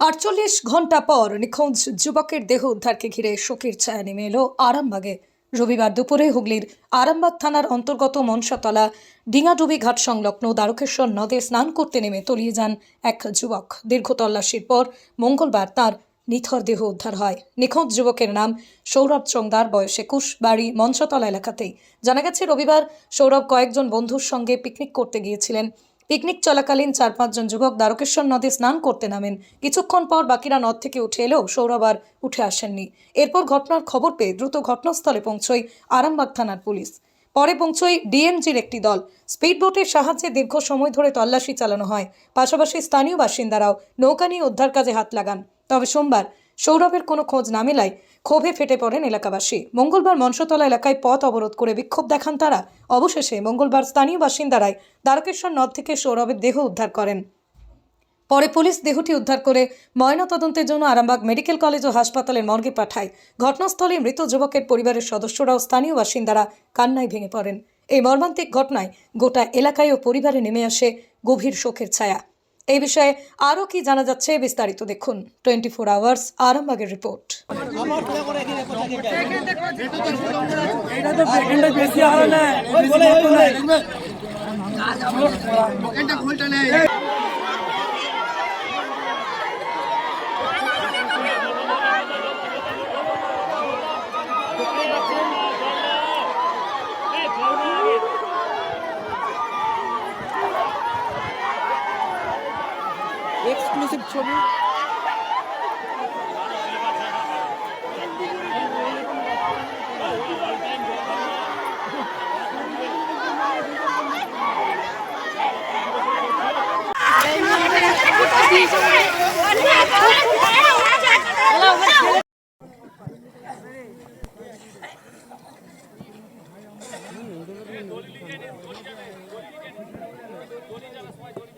আটচল্লিশ ঘণ্টা পর নিখোঁজ যুবকের দেহ উদ্ধারকে ঘিরে শোকের ছায়া নেমে এলো আরামবাগে। রবিবার দুপুরে হুগলির আরামবাগ থানার অন্তর্গত মনসাতলা ডিঙাডুবি ঘাট সংলগ্ন দ্বারকেশ্বর নদে স্নান করতে নেমে তলিয়ে যান এক যুবক। দীর্ঘ তল্লাশির পর মঙ্গলবার তার নিথর দেহ উদ্ধার হয়। নিখোঁজ যুবকের নাম সৌরভ চংদার, বয়স একুশ, বাড়ি মনসাতলা এলাকাতেই। জানা গেছে, রবিবার সৌরভ কয়েকজন বন্ধুর সঙ্গে পিকনিক করতে গিয়েছিলেন। পিকনিক চলাকালীন চার পাঁচজন যুবক দ্বারকেশ্বর নদে স্নান করতে নামেন। কিছুক্ষণ পর বাকিরা নদ থেকে উঠে এলেও সৌরভ আর উঠে আসেননি। এরপর ঘটনার খবর পেয়ে দ্রুত ঘটনাস্থলে পৌঁছয় আরামবাগ থানার পুলিশ। পরে পৌঁছয় ডিএমজির একটি দল। স্পিড বোটের সাহায্যে দীর্ঘ সময় ধরে তল্লাশি চালানো হয়। পাশাপাশি স্থানীয় বাসিন্দারাও নৌকা নিয়ে উদ্ধার কাজে হাত লাগান। তবে সোমবার সৌরভের কোনো খোঁজ না মেলায় ক্ষোভে ফেটে পড়েন এলাকাবাসী। মঙ্গলবার মনসতলা এলাকায় পথ অবরোধ করে বিক্ষোভ দেখান তারা। অবশেষে মঙ্গলবার স্থানীয় বাসিন্দারাই দ্বারকেশ্বর নদ থেকে সৌরভের দেহ উদ্ধার করেন। পরে পুলিশ দেহটি উদ্ধার করে ময়নাতদন্তের জন্য আরামবাগ মেডিকেল কলেজ ও হাসপাতালের মর্গে পাঠায়। ঘটনাস্থলে মৃত যুবকের পরিবারের সদস্যরাও স্থানীয় বাসিন্দারা কান্নায় ভেঙে পড়েন। এই মর্মান্তিক ঘটনায় গোটা এলাকায় ও পরিবারে নেমে আসে গভীর শোকের ছায়া। এই বিষয়ে আরও কি জানা যাচ্ছে বিস্তারিত দেখুন। টোয়েন্টি ফোর আওয়ার্স আরামবাগের রিপোর্ট। এক্সক্লুসিভ ছবি Gracias.